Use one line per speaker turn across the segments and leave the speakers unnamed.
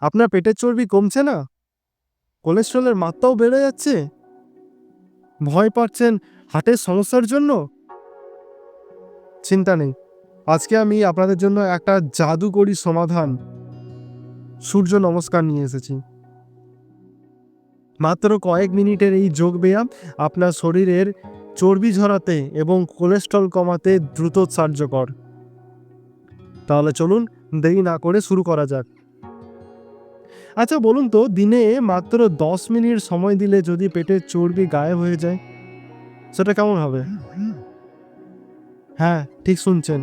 আপনার পেটের চর্বি কমছে না? কোলেস্ট্রলের মাত্রাও বেড়ে যাচ্ছে? ভয় পাচ্ছেন হার্টের সমস্যার জন্য? চিন্তা নেই। আজকে আমি আপনাদের জন্য একটা জাদুকরী সমাধান। সূর্য নমস্কার নিয়ে এসেছি। মাত্র কয়েক মিনিটের এই যোগ ব্যায়াম আপনার শরীরের চর্বি ঝরাতে এবং কোলেস্ট্রল কমাতে দ্রুত কার্যকর তাহলে চলুন দেরি না করে শুরু করা যাক। আচ্ছা বলুন তো, দিনে মাত্র দশ মিনিট সময় দিলে যদি পেটের চর্বি গায়েব হয়ে যায়, সেটা কেমন হবে? হ্যাঁ ঠিক শুনছেন।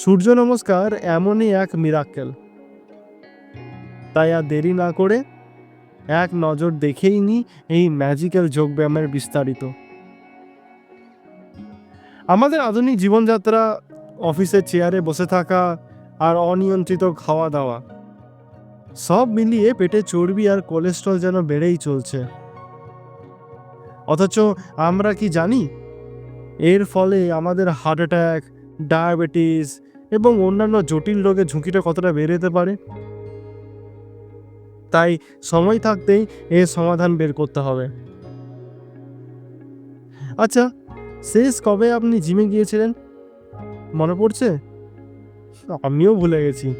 সূর্য নমস্কার এমনই এক মিরাক্কেল তাই আর দেরি না করে এক নজর দেখেই নি এই ম্যাজিক্যাল যোগব্যায়ামের বিস্তারিত। আমাদের আধুনিক জীবনযাত্রা, অফিসের চেয়ারে বসে থাকা আর অনিয়ন্ত্রিত খাওয়া দাওয়া। সব মিলিয়ে পেটে চর্বি আর কোলেস্ট্রল যেন বেড়েই চলছে। অথচ আমরা কি জানি? এর ফলে আমাদের হার্ট অ্যাটাক, ডায়াবেটিস এবং অন্যান্য জটিল রোগের ঝুঁকিটা কতটা বেড়ে যেতে পারে? তাই সময় থাকতেই এর সমাধান বের করতে হবে। আচ্ছা শেষ কবে আপনি জিমে গিয়েছিলেন? মনে পড়ছে? আমিও ভুলে গেছি।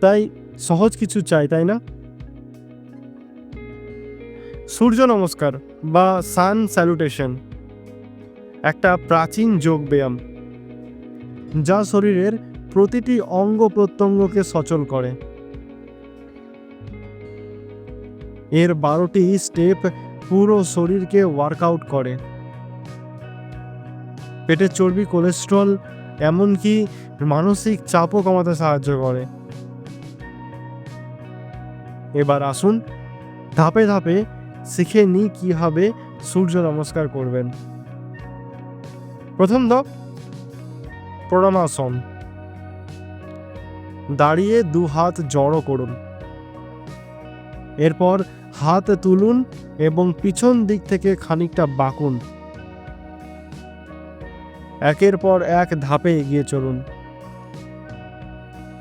তাই সহজ কিছু চাই, তাই না? সূর্য নমস্কার বা সান স্যালুটেশন। একটা প্রাচীন যোগ ব্যায়াম, যা শরীরের প্রতিটি অঙ্গ প্রত্যঙ্গকে সচল করে। এর বারোটি স্টেপ পুরো শরীরকে ওয়ার্কআউট করে। পেটের চর্বি কোলেস্ট্রল এমনকি মানসিক চাপও কমাতে সাহায্য করে। এবার আসুন, ধাপে ধাপে শিখে নিই কীভাবে সূর্য নমস্কার করবেন। প্রথম ধাপ প্রণামাসন দাঁড়িয়ে দু হাত জড়ো করুন। এরপর হাত তুলুন এবং পিছন দিক থেকে খানিকটা বাঁকুন। একের পর এক ধাপে এগিয়ে চলুন।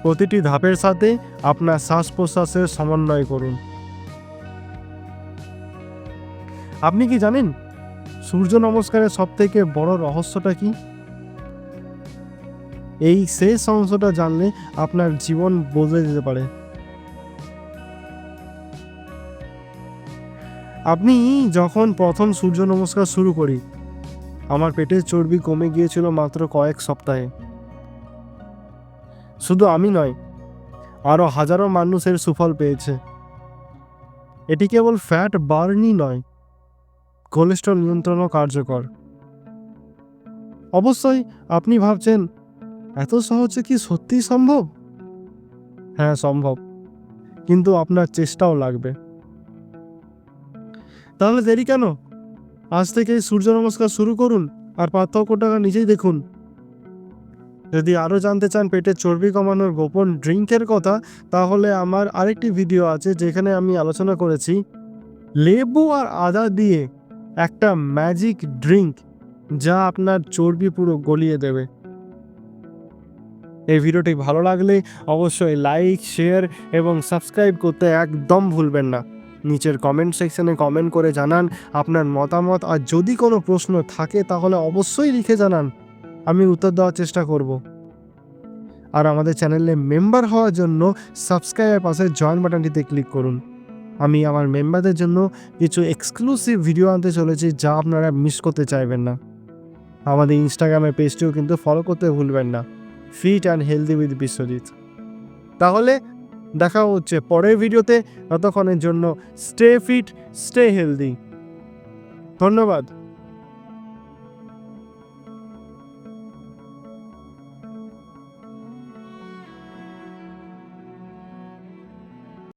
প্রতিটি ধাপের সাথে আপনার শ্বাস প্রশ্বাসের সমন্বয় করুন। আপনি কি জানেন সূর্য নমস্কারের সব থেকে বড় রহস্যটা কি? এই শেষ অংশটা জানলে আপনার জীবন বদলে যেতে পারে। আপনি যখন প্রথম সূর্য নমস্কার শুরু করি, আমার পেটের চর্বি কমে গিয়েছিল মাত্র কয়েক সপ্তাহে। শুধু আমি নয় আরও হাজারো মানুষের সুফল পেয়েছে। এটি কেবল ফ্যাট বার্নই নয়, কোলেস্ট্রল নিয়ন্ত্রণও কার্যকর। অবশ্যই আপনি ভাবছেন, এত সহজে কি সত্যিই সম্ভব? হ্যাঁ সম্ভব, কিন্তু আপনার চেষ্টাও লাগবে। তাহলে দেরি কেন? আজ থেকে সূর্য নমস্কার শুরু করুন আর পার্থক্যটা নিজেই দেখুন। যদি আরও জানতে চান পেটের চর্বি কমানোর গোপন ড্রিঙ্কের কথা, তাহলে আমার আরেকটি ভিডিও আছে যেখানে আমি আলোচনা করেছি। লেবু আর আদা দিয়ে একটা ম্যাজিক ড্রিঙ্ক, যা আপনার চর্বি পুরো গলিয়ে দেবে। এই ভিডিওটি ভালো লাগলে অবশ্যই লাইক, শেয়ার এবং সাবস্ক্রাইব করতে একদম ভুলবেন না। নিচের কমেন্ট সেকশনে কমেন্ট করে জানান আপনার মতামত। আর যদি কোনো প্রশ্ন থাকে, তাহলে অবশ্যই লিখে জানান। আমি উত্তর দেওয়ার চেষ্টা করব। আর আমাদের চ্যানেলে মেম্বার হওয়ার জন্য সাবস্ক্রাইবের পাশে জয়েন বাটনটিতে ক্লিক করুন। আমি আমার মেম্বারদের জন্য কিছু এক্সক্লুসিভ ভিডিও আনতে চলেছি যা আপনারা মিস করতে চাইবেন না। আমাদের ইনস্টাগ্রামের পেজটিও কিন্তু ফলো করতে ভুলবেন না। Fit and healthy with Biswajit তাহলে দেখা হচ্ছে পরের ভিডিওতে ততক্ষণের জন্য স্টে ফিট স্টে হেলদি ধন্যবাদ।